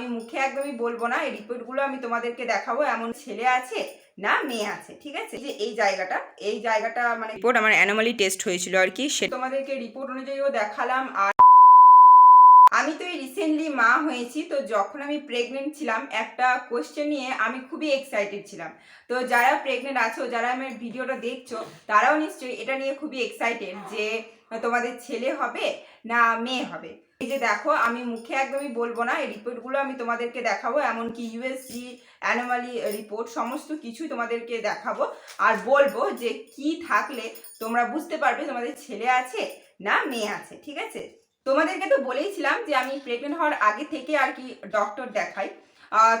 আমি মুখে একদমই বলব না এই রিপোর্টগুলো আমি তোমাদেরকে দেখাবো এমন ছেলে আছে না মেয়ে আছে ঠিক আছে? যে এই জায়গাটা এই জায়গাটা মানে রিপোর্ট আমার অ্যানোমালি টেস্ট হয়েছিল আর কি সে তোমাদেরকে রিপোর্ট অনুযায়ীও দেখালাম আর আমি তো এই রিসেন্টলি মা হয়েছি তো যখন আমি প্রেগনেন্ট ছিলাম একটা কোয়েশ্চেন নিয়ে আমি খুবই এক্সাইটেড ছিলাম। তো যারা প্রেগনেন্ট আছো যারা আমার ভিডিওটা দেখছ তারাও নিশ্চয়ই এটা নিয়ে খুবই এক্সাইটেড যে তোমাদের ছেলে হবে না মেয়ে হবে। এই যে দেখো, আমি মুখে একদমই বলব না, এই রিপোর্টগুলো আমি তোমাদেরকে দেখাবো, এমনকি ইউএসজি অ্যানোমালি রিপোর্ট সমস্ত কিছুই তোমাদেরকে দেখাবো। আর বলব যে কি থাকলে তোমরা বুঝতে পারবে তোমাদের ছেলে আছে না মেয়ে আছে, ঠিক আছে? তোমাদেরকে তো বলেইছিলাম যে আমি প্রেগনেন্ট হওয়ার আগে থেকে আর কি ডক্টর দেখাই।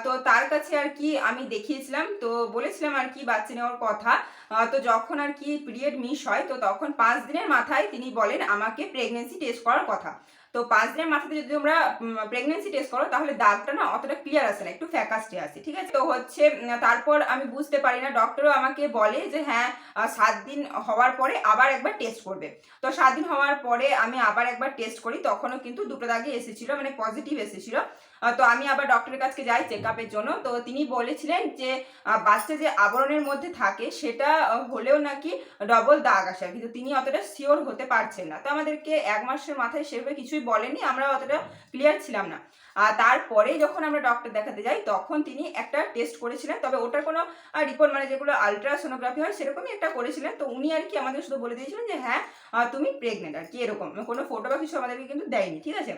তো তার কাছে আর কি আমি দেখিয়েছিলাম, তো বলেছিলাম আর কি বাচ্চা নেওয়ার কথা। তো যখন আর কি পিরিয়ড মিস হয়, তো তখন পাঁচ দিনের মাথায় তিনি বলেন আমাকে প্রেগনেন্সি টেস্ট করার কথা। তো পাঁচ দিনের মাথাতে যদি তোমরা প্রেগনেন্সি টেস্ট করো, তাহলে দাগটা না অতটা ক্লিয়ার আসে না, একটু ফ্যাকাস্টে আসে, ঠিক আছে? তো হচ্ছে তারপর আমি বুঝতে পারি না ডক্টরও আমাকে বলে যে হ্যাঁ সাত দিন হওয়ার পরে আবার একবার টেস্ট করবে। তো সাত দিন হওয়ার পরে আমি আবার একবার টেস্ট করি, তখনও কিন্তু দুটো দাগে এসেছিল মানে পজিটিভ এসেছিল। তো আমি আবার ডক্টরের কাছে যাই চেক আপের জন্য। তো তিনি বলেছিলেন যে বাচ্চা যে আবরণের মধ্যে থাকে, সেটা হলেও নাকি ডবল দাগ আসে, কিন্তু তিনি অতটা শিওর হতে পারছেন না। তো আমাদেরকে এক মাসের মাথায় সেভাবে কিছুই বলেনি আমরা অতটা ক্লিয়ার ছিলাম না। আর তারপরে যখন আমরা ডক্টর দেখাতে যাই, তখন তিনি একটা টেস্ট করেছিলেন, তবে ওটার কোনো রিপোর্ট মানে যেগুলো আলট্রাসোনোগ্রাফি হয়, সেরকমই একটা করেছিলেন। তো উনি আর কি আমাদের শুধু বলে দিয়েছিলেন যে হ্যাঁ তুমি প্রেগনেন্ট আর কি, এরকম। কোনো ফটো বা কিছু আমাদেরকে কিন্তু দেয়নি, ঠিক আছে?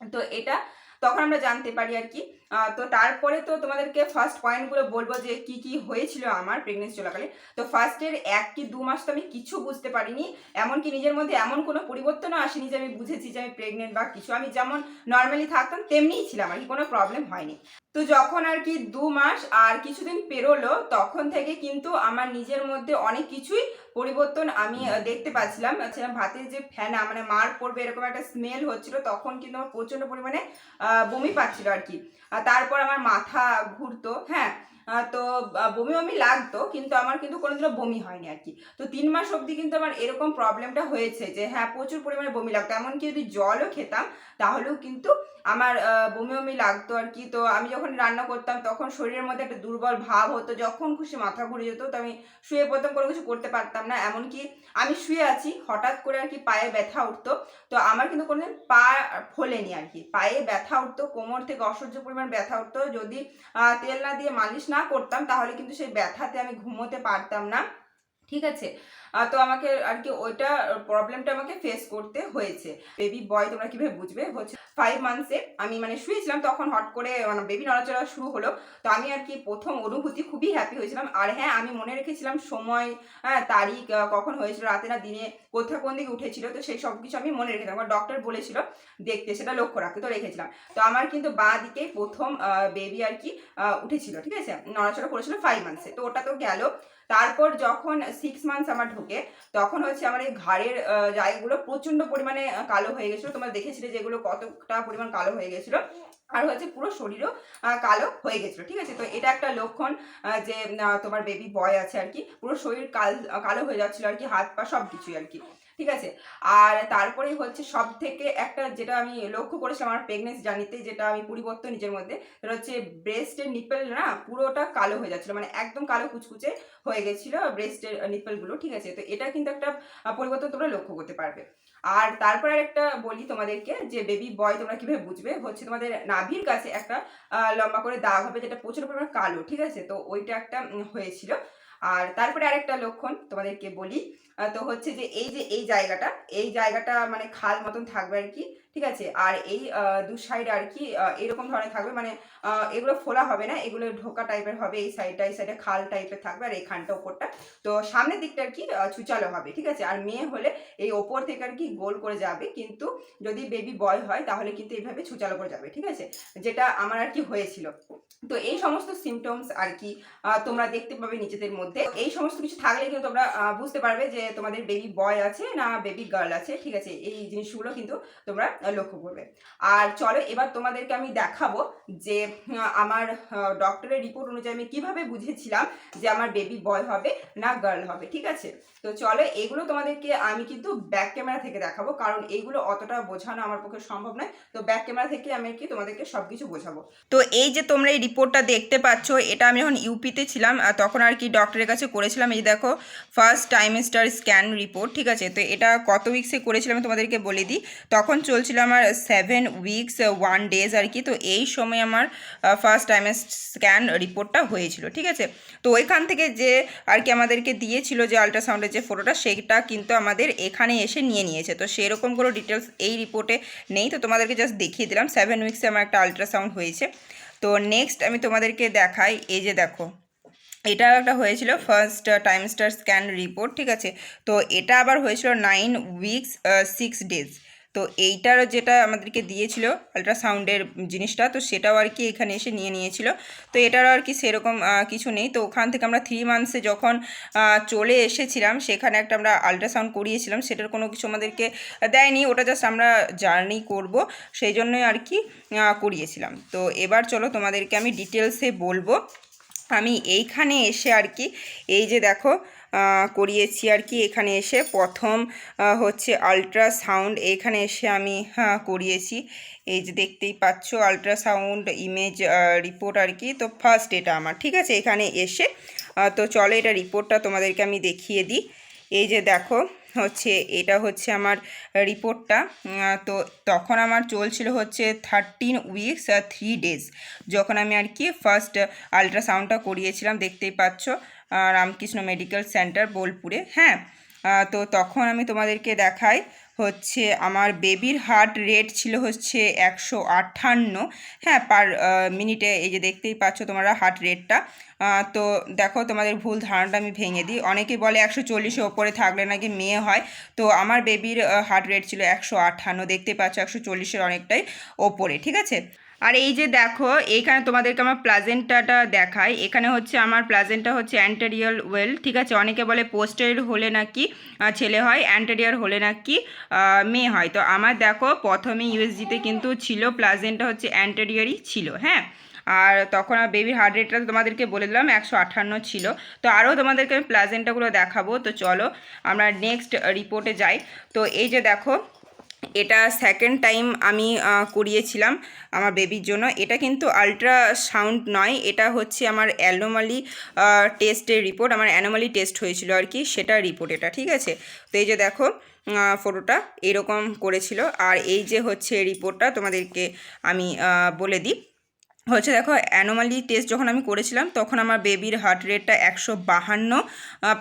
তো এটা তখন আমরা জানতে পারি আর কি। তো তারপরে তো তোমাদেরকে ফার্স্ট পয়েন্টগুলো বলব যে কি কি হয়েছিল আমার প্রেগনেন্সি চলাকালে। তো ফার্স্টের এক কি দু মাস তো আমি কিছু বুঝতে পারিনি, এমনকি নিজের মধ্যে এমন কোনো পরিবর্তনও আসেনি যে আমি বুঝেছি যে আমি প্রেগনেন্ট বা কিছু। আমি যেমন নর্মালি থাকতাম, তেমনিই ছিলাম আর কি, কোনো প্রবলেম হয়নি। তো যখন আর কি দু মাস আর কিছুদিন পেরোলো, তখন থেকে কিন্তু আমার নিজের মধ্যে অনেক কিছুই পরিবর্তন আমি দেখতে পাচ্ছিলাম। আচ্ছা ভাতের যে ফেনা মানে মার পড়বে এরকম একটা স্মেল হচ্ছিল, তখন কিন্তু আমার প্রচণ্ড পরিমাণে বমি পাচ্ছিল আর কি। তারপর আমার মাথা ঘুরতো হ্যাঁ। তো বমি বমি লাগতো, কিন্তু আমার কিন্তু কোনোদিনও বমি হয়নি আর কি। তো তিন মাস অবধি কিন্তু আমার এরকম প্রবলেমটা হয়েছে যে হ্যাঁ প্রচুর পরিমাণে বমি লাগতো। এমনকি যদি জলও খেতাম, তাহলেও কিন্তু আমার বমি বমি লাগতো আর কি। তো আমি যখন রান্না করতাম, তখন শরীরের মধ্যে একটা দুর্বল ভাব হতো। যখন খুশি মাথা ঘুরে যেত, তো আমি শুয়ে পড়তাম কোনো কিছু করতে পারতাম না। এমনকি আমি শুয়ে আছি, হঠাৎ করে আর কি পায়ে ব্যথা উঠতো। তো আমার কিন্তু কোনোদিন পা ফোলেনি আর কি। পায়ে ব্যথা উঠতো, কোমর থেকে অসহ্য পরিমাণ ব্যথা উঠতো। যদি তেল না দিয়ে মালিশ না করতাম, তাহলে কিন্তু সেই ব্যথাতে আমি ঘুমোতে পারতাম না। ঠিক আছে? তো আমাকে আর কি ওইটা প্রবলেমটা আমাকে ফেস করতে হয়েছে। বেবি বয় তোমরা কীভাবে বুঝবে? হচ্ছে ফাইভ মান্থসে আমি মানে শুয়েছিলাম তখন হট করে মানে বেবি নড়াচড়া শুরু হলো। তো আমি আর কি প্রথম অনুভূতি খুবই হ্যাপি হয়েছিলাম। আর হ্যাঁ আমি মনে রেখেছিলাম সময় হ্যাঁ তারিখ কখন হয়েছিল, রাতে না দিনে কোথায় কোন দিকে উঠেছিল, তো সেই সব কিছু আমি মনে রেখেছিলাম। আমার ডক্টর বলেছিল দেখতে, সেটা লক্ষ্য রাখতে তো রেখেছিলাম। তো আমার কিন্তু বাঁ দিকে প্রথম বেবি আর কি উঠেছিল, ঠিক আছে? নড়াচড়া করেছিল ফাইভ মান্থসে তো ওটা তো গেল। তারপর যখন সিক্স মান্থস আমার ঢোকে, তখন হচ্ছে আমার এই ঘাড়ের জায়গাগুলো প্রচণ্ড পরিমাণে কালো হয়ে গেছিল। তোমরা দেখেছিলে যেগুলো কতটা পরিমাণ কালো হয়ে গেছিল। আর হচ্ছে পুরো শরীরও কালো হয়ে গেছিল, ঠিক আছে? তো এটা একটা লক্ষণ যে তোমার বেবি বয় আছে আর কি। পুরো শরীর কাল, কালো হয়ে যাচ্ছিল আর কি, হাত পা সব কিছুই আর কি। ঠিক আছে? আর তারপরে হচ্ছে সব থেকে একটা যেটা আমি লক্ষ্য করেছিলাম আমার প্রেগনেন্সি জানিতে যেটা আমি পরিবর্তন নিজের মধ্যে, সেটা হচ্ছে ব্রেস্টের নিপেল না পুরোটা কালো হয়ে যাচ্ছিল মানে একদম কালো কুচকুচে হয়ে গেছিল ব্রেস্টের নিপেলগুলো ঠিক আছে? তো এটা কিন্তু একটা পরিবর্তন তোমরা লক্ষ্য করতে পারবে। আর তারপরে একটা বলি তোমাদেরকে, যে বেবি বয় তোমরা কীভাবে বুঝবে? হচ্ছে তোমাদের নাভির কাছে একটা লম্বা করে দাগ হবে, যেটা প্রচুর পরিমাণ কালো, ঠিক আছে? তো ওইটা একটা হয়েছিল। আর তারপরে আরেকটা লক্ষণ তোমাদেরকে বলি তো হচ্ছে যে এই যে এই জায়গাটা এই জায়গাটা মানে খাল মতন থাকবে আর কি, ঠিক আছে? আর এই দু সাইড আর কি এরকম ধরনের থাকবে মানে এগুলো ফোলা হবে না, এগুলো ঢোকা টাইপের হবে, এই সাইডটা এই সাইডে খাল টাইপের থাকবে, আর এইখানটা ওপরটা। তো সামনের দিকটা আর কি ছুচালো হবে, ঠিক আছে? আর মেয়ে হলে এই ওপর থেকে আর কি গোল করে যাবে, কিন্তু যদি বেবি বয় হয়, তাহলে কিন্তু এইভাবে ছুচালো করে যাবে, ঠিক আছে? যেটা আমার আর কি হয়েছিল। তো এই সমস্ত সিমটমস আর কি তোমরা দেখতে পাবে নিজেদের মধ্যে। এই সমস্ত কিছু থাকলে কিন্তু তোমরা বুঝতে পারবে যে তোমাদের বেবি বয় আছে না বেবি গার্ল আছে, ঠিক আছে? এই জিনিসগুলো কিন্তু তোমরা লক্ষ্য করবে। আর চলো এবার তোমাদেরকে আমি দেখাবো যে আমার ডক্টরের রিপোর্ট অনুযায়ী আমি কীভাবে বুঝেছিলাম যে আমার বেবি বয় হবে না গার্ল হবে, ঠিক আছে? তো চলো এগুলো তোমাদেরকে আমি কিন্তু ব্যাক ক্যামেরা থেকে দেখাবো, কারণ এইগুলো অতটা বোঝানো আমার পক্ষে সম্ভব নয়। তো ব্যাক ক্যামেরা থেকে আমি কি তোমাদেরকে সব কিছু বোঝাবো। তো এই যে তোমরা এই রিপোর্টটা দেখতে পাচ্ছ, এটা আমি যখন ইউপিতে ছিলাম তখন আর কি ডক্টরের কাছে করেছিলাম, এই দেখো ফার্স্ট টাইমেস্টার স্ক্যান রিপোর্ট, ঠিক আছে? তো এটা কত উইক্সে করেছিলাম তোমাদেরকে বলে দিই। তখন চলছিল আমার সেভেন উইকস ওয়ান ডেজ আর কি। তো এই সময় আমার ফার্স্ট টাইমের স্ক্যান রিপোর্টটা হয়েছিল, ঠিক আছে? তো ওইখান থেকে যে আর কি আমাদেরকে দিয়েছিল যে আল্ট্রাসাউন্ডের যে ফটোটা সেটা কিন্তু আমাদের এখানে এসে নিয়ে নিয়েছে। তো সেরকম কোনো ডিটেলস এই রিপোর্টে নেই। তো তোমাদেরকে জাস্ট দেখিয়ে দিলাম। সেভেন উইক্সে আমার একটা আল্ট্রাসাউন্ড হয়েছে। তো নেক্সট আমি তোমাদেরকে দেখাই। এই যে দেখো। এটা একটা হয়েছিল first time star scan report ঠিক আছে? তো এটা আবার হয়েছিল নাইন উইকস সিক্স ডেজ তো এইটার যেটা আমাদেরকে দিয়েছিল আল্ট্রাসাউন্ডের জিনিসটা, তো সেটাও আর কি এখানে এসে নিয়ে নিয়েছিল। তো এটার আর কি সেরকম কিছু নেই। তো ওখান থেকে আমরা থ্রি মান্থসে যখন চলে এসেছিলাম, সেখানে একটা আমরা আল্ট্রাসাউন্ড করিয়েছিলাম। সেটার কোনো কিছু আমাদেরকে দেয়নি, ওটা জাস্ট আমরা জার্নি করব, সেই জন্যই আর কি করিয়েছিলাম। তো এবার চলো তোমাদেরকে আমি ডিটেলসে বলব। আমি এইখানে এসে আর কি, এই যে দেখো করিয়েছি আর কি, এখানে এসে প্রথম হচ্ছে আল্ট্রাসাউন্ড এখানে এসে আমি করিয়েছি। এই যে দেখতেই পাচ্ছ আল্ট্রাসাউন্ড ইমেজ রিপোর্ট আর কি, তো ফার্স্ট এটা আমার, ঠিক আছে? এখানে এসে তো চলো এটা রিপোর্টটা তোমাদেরকে আমি দেখিয়ে দিই। এই যে দেখো হচ্ছে, এটা হচ্ছে আমার রিপোর্টটা। তো তখন আমার চলছিল হচ্ছে থার্টিন উইকস থ্রি ডেজ যখন আমি আর কি ফার্স্ট আলট্রাসাউন্ডটা করিয়েছিলাম, দেখতেই পাচ্ছ রামকৃষ্ণ মেডিকেল সেন্টার বোলপুরে। হ্যাঁ তো তখন আমি তোমাদেরকে দেখাই হচ্ছে আমার বেবির হার্ট রেট ছিল হচ্ছে একশো আটান্ন হ্যাঁ পার মিনিটে এই যে দেখতেই পাচ্ছ তোমরা হার্ট রেটটা তো দেখো তোমাদের ভুল ধারণাটা আমি ভেঙে দিই। অনেকে বলে একশো চল্লিশে ওপরে থাকলে নাকি মেয়ে হয়। তো আমার বেবির হার্ট রেট ছিল একশো আটান্ন দেখতে পাচ্ছ একশো চল্লিশের অনেকটাই ওপরে, ঠিক আছে? আর এই যে দেখো, এইখানে তোমাদেরকে আমার প্লাজেন্টাটা দেখাই। এখানে হচ্ছে আমার প্লাজেন্টা হচ্ছে অ্যান্টেরিয়াল ওয়েল ঠিক আছে? অনেকে বলে পোস্টেরিয়র হলে নাকি ছেলে হয় অ্যান্টেরিয়ার হলে নাকি মেয়ে হয়। তো আমার দেখো, প্রথমে ইউএসজিতে কিন্তু ছিল, প্লাজেন্টা হচ্ছে অ্যান্টেরিয়ারই ছিল হ্যাঁ? আর তখন আর বেবির হার্ট রেটটা তোমাদেরকে বলে দিলাম, একশো আটান্ন ছিল। তো আরও তোমাদেরকে আমি প্লাজেন্টাগুলো দেখাবো, তো চলো আমরা নেক্সট রিপোর্টে যাই। তো এই যে দেখো এটা সেকেন্ড টাইম আমি করিয়েছিলাম আমার বেবির জন্য। এটা কিন্তু আলট্রা সাউন্ড নয়, এটা হচ্ছে আমার অ্যানোমালি টেস্টের রিপোর্ট আমার অ্যানোমালি টেস্ট হয়েছিল আর কি, সেটা রিপোর্ট এটা, ঠিক আছে? তো এই যে দেখো ফটোটা এরকম করেছিল। আর এই যে হচ্ছে রিপোর্টটা তোমাদেরকে আমি বলে দিই। হচ্ছে দেখো অ্যানোমালি টেস্ট যখন আমি করেছিলাম, তখন আমার বেবির হার্ট রেটটা একশো বাহান্ন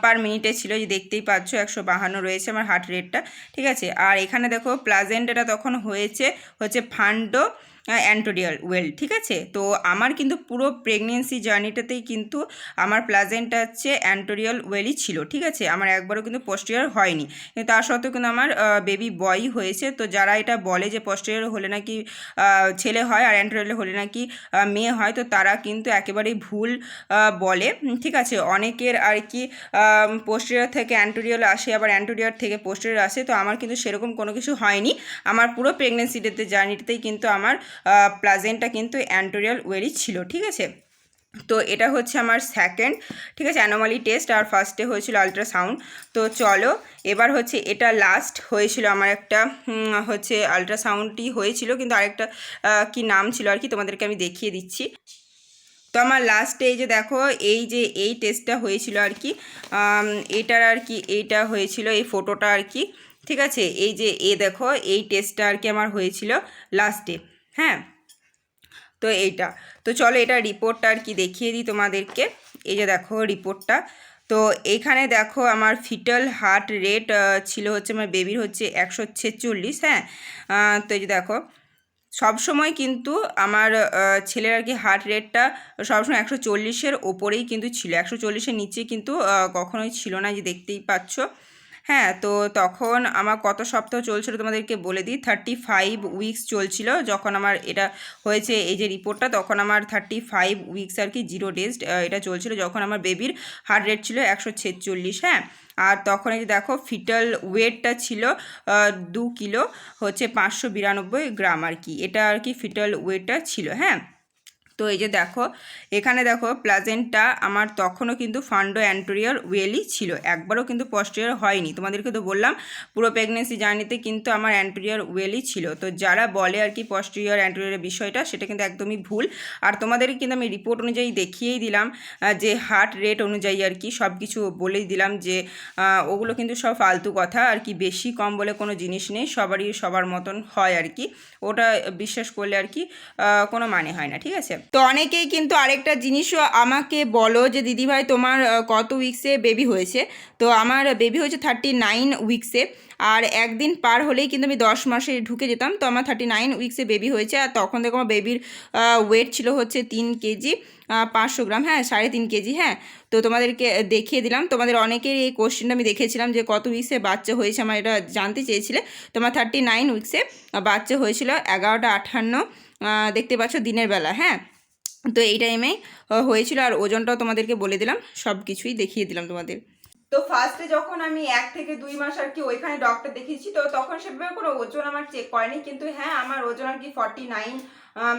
পার মিনিটে ছিল যে দেখতেই পাচ্ছ, একশো বাহান্ন রয়েছে আমার হার্ট রেটটা ঠিক আছে? আর এখানে দেখো প্লাজেন্টাটা তখন হয়েছে, হচ্ছে ফান্ডো অ্যান্টোরিয়াল ওয়েল ঠিক আছে? তো আমার কিন্তু পুরো প্রেগনেন্সি জার্নিটাতেই কিন্তু আমার প্লাজেন্টটা হচ্ছে অ্যান্টোরিয়াল ওয়েলই ছিল, ঠিক আছে? আমার একবারও কিন্তু পোস্টিয়ার হয়নি। কিন্তু তার সত্ত্বেও কিন্তু আমার বেবি বয়ই হয়েছে। তো যারা এটা বলে যে পোস্টিয়ার হলে নাকি ছেলে হয় আর অ্যান্টোরিয়াল হলে নাকি মেয়ে হয়, তো তারা কিন্তু একেবারেই ভুল বলে ঠিক আছে? অনেকের আর কি পোস্টেরিয়ার থেকে অ্যান্টোরিয়াল আসে, আবার অ্যান্টোরিয়ার থেকে পোস্টেরিয়ার আসে, তো আমার কিন্তু সেরকম কোনো কিছু হয়নি। আমার পুরো প্রেগনেন্সিটাতে জার্নিটাতেই কিন্তু আমার প্লাজেন্টটা কিন্তু অ্যান্টোরিয়াল ওয়েরই ছিল, ঠিক আছে? তো এটা হচ্ছে আমার সেকেন্ড ঠিক আছে? অ্যানোমালি টেস্ট আর ফার্স্টে হয়েছিল আলট্রাসাউন্ড তো চলো, এবার হচ্ছে এটা লাস্ট হয়েছিল আমার একটা হচ্ছে আলট্রাসাউন্ডটি হয়েছিল, কিন্তু আরেকটা কি নাম ছিল আর কি, তোমাদেরকে আমি দেখিয়ে দিচ্ছি। তো আমার লাস্টে এই যে দেখো, এই যে এই টেস্টটা হয়েছিল আর কি এটার আর কি, এইটা হয়েছিল, এই ফটোটা আর কি, ঠিক আছে? এই যে এ দেখো, এই টেস্টটা আর কি আমার হয়েছিল লাস্টে হ্যাঁ? তো এইটা। তো চলো এটা রিপোর্টটা আর কি দেখিয়ে দিই তোমাদেরকে। এই যে দেখো রিপোর্টটা তো এইখানে দেখো আমার ফিটাল হার্ট রেট ছিল হচ্ছে আমার বেবির হচ্ছে একশো ছেচল্লিশ হ্যাঁ? তো এই যে দেখো সবসময় কিন্তু আমার ছেলের আর কি হার্ট রেটটা সবসময় একশো চল্লিশের ওপরেই কিন্তু ছিল। একশো চল্লিশের নিচে কিন্তু কখনোই ছিল না যে দেখতেই পাচ্ছ। হ্যাঁ তো তখন আমার কত সপ্তাহ চলছিল তোমাদেরকে বলে দিই। থার্টি ফাইভ উইকস চলছিল যখন আমার এটা হয়েছে, এই যে রিপোর্টটা তখন আমার থার্টি ফাইভ উইকস আর কি জিরো ডেজ এটা চলছিল যখন আমার বেবির হার্ট রেট ছিল একশো ছেচল্লিশ হ্যাঁ। আর তখন এই যে দেখো ফিটাল ওয়েটটা ছিল দু কিলো, হচ্ছে পাঁচশো বিরানব্বই গ্রাম আর কি। এটা আর কি ফিটাল ওয়েটটা ছিল হ্যাঁ। তো এই যে দেখো, এখানে দেখো প্লাজেন্টটা আমার তখনও কিন্তু ফান্ডো অ্যান্টোরিয়ার ওয়েলই ছিল, একবারও কিন্তু পস্টিয়ার হয়নি। তোমাদেরকে তো বললাম, পুরো প্রেগনেন্সি জার্নিতে কিন্তু আমার অ্যান্টোরিয়ার ওয়েলই ছিল। তো যারা বলে আর কি পস্টিয়ার অ্যান্টোরিয়ার বিষয়টা, সেটা কিন্তু একদমই ভুল। আর তোমাদেরকে কিন্তু আমি রিপোর্ট অনুযায়ী দেখিয়েই দিলাম যে হার্ট রেট অনুযায়ী আর কি সব কিছু বলেই দিলাম যে ওগুলো কিন্তু সব ফালতু কথা, আর কি বেশি কম বলে কোনো জিনিস নেই, সবারই সবার মতন হয় আর কি। ওটা বিশ্বাস করলে আর কি কোনো মানে হয় না, ঠিক আছে? তো অনেকেই কিন্তু আরেকটা জিনিসও আমাকে বলো যে, দিদিভাই, তোমার কত উইক্সে বেবি হয়েছে? তো আমার বেবি হয়েছে থার্টি নাইন উইক্সে আর একদিন পার হলেই কিন্তু আমি দশ মাসে ঢুকে যেতাম। তো আমার থার্টি নাইন উইক্সে বেবি হয়েছে। আর তখন দেখো আমার বেবির ওয়েট ছিল হচ্ছে তিন কেজি পাঁচশো গ্রাম হ্যাঁ সাড়ে তিন কেজি হ্যাঁ। তো তোমাদেরকে দেখিয়ে দিলাম। তোমাদের অনেকের এই কোশ্চেনটা আমি দেখেছিলাম যে, কত উইক্সে বাচ্চা হয়েছে? আমার এটা জানতে চেয়েছিলে। তোমার থার্টি নাইন উইক্সে বাচ্চা হয়েছিল এগারোটা আঠান্ন দেখতে পাচ্ছ দিনের বেলা হ্যাঁ। তো এই টাইমে হয়েছিল আর ওজনটাও তোমাদেরকে বলে দিলাম, সব কিছুই দেখিয়ে দিলাম তোমাদের। তো ফার্স্টে যখন আমি এক থেকে দুই মাস আর কি ওইখানে ডক্টর দেখিয়েছি, তো তখন সেভাবে কোনো ওজন আমার চেক করেনি, কিন্তু হ্যাঁ আমার ওজন আর কি ফর্টি নাইন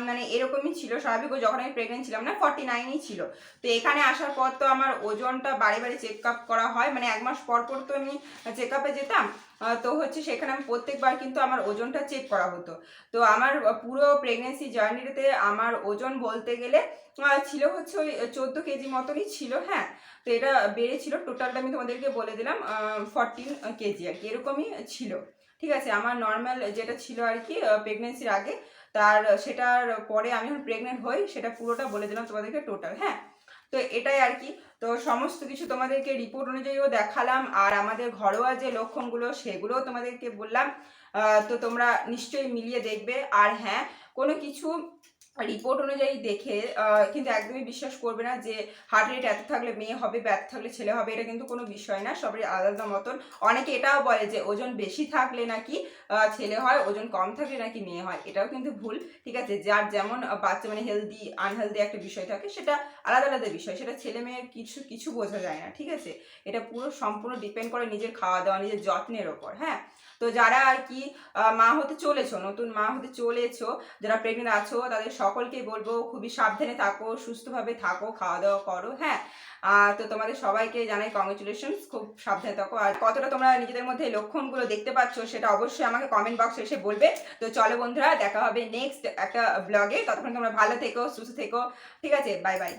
মানে এরকমই ছিল স্বাভাবিক যখন আমি প্রেগনেন্ট ছিলাম না ফর্টি নাইনই ছিল। তো এখানে আসার পর তো আমার ওজনটা বারে বারে চেক আপ করা হয়। মানে এক মাস পর পর তো আমি চেক আপে যেতাম। তো হচ্ছে সেখানে আমি প্রত্যেকবার কিন্তু আমার ওজনটা চেক করা হতো। তো আমার পুরো প্রেগনেন্সি জার্নিতে আমার ওজন বলতে গেলে ছিল হচ্ছে ওই চোদ্দ কেজি মতনই ছিল হ্যাঁ। তো এটা বেড়েছিল। টোটালটা আমি তোমাদেরকে বলে দিলাম ফরটিন কেজি আর কি। এরকমই ছিল। ঠিক আছে, আমার নর্মাল যেটা ছিল আর কি প্রেগনেন্সির আগে। তার, সেটার পরে আমি যখন প্রেগনেন্ট হই, সেটা পুরোটা বলে দিলাম তোমাদেরকে টোটাল হ্যাঁ? তো এটাই আর কি। তো সমস্ত কিছু তোমাদেরকে রিপোর্ট অনুযায়ীও দেখালাম, আর আমাদের ঘরোয়া যে লক্ষণগুলো, সেগুলোও তোমাদেরকে বললাম। তো তোমরা নিশ্চয়ই মিলিয়ে দেখবে। আর হ্যাঁ কোনো কিছু রিপোর্ট অনুযায়ী দেখে কিন্তু একদমই বিশ্বাস করবে না যে হার্ট রেট এত থাকলে মেয়ে হবে বা এত থাকলে ছেলে হবে, এটা কিন্তু কোনো বিষয় না, সবারই আলাদা মতন। অনেকে এটাও বলে যে ওজন বেশি থাকলে নাকি ছেলে হয়, ওজন কম থাকলে নাকি মেয়ে হয়, এটাও কিন্তু ভুল, ঠিক আছে? যার যেমন বাচ্চা মানে হেলদি আনহেলদি একটা বিষয় থাকে, সেটা আলাদা আলাদা বিষয়, সেটা ছেলে মেয়ের কিছু কিছু বোঝা যায় না, ঠিক আছে? এটা পুরো সম্পূর্ণ ডিপেন্ড করে নিজের খাওয়া দাওয়া, নিজের যত্নের ওপর হ্যাঁ? তো যারা আর কি মা হতে চলেছো, নতুন মা হতে চলেছো, যারা প্রেগনেন্ট আছো, তাদের সকলকেই বলব খুবই সাবধানে থাকো, সুস্থভাবে থাকো খাওয়া দাওয়া করো হ্যাঁ? তো তোমাদের সবাইকে জানাই কংগ্রেচুলেশনস খুব সাবধানে থাকো। আর কতটা তোমরা নিজেদের মধ্যে লক্ষণগুলো দেখতে পাচ্ছ, সেটা অবশ্যই আমাকে কমেন্ট বক্সে এসে বলবে। তো চলো বন্ধুরা, দেখা হবে নেক্সট একটা ব্লগে ততক্ষণ তোমরা ভালো থেকো, সুস্থ থেকো। ঠিক আছে বাই বাই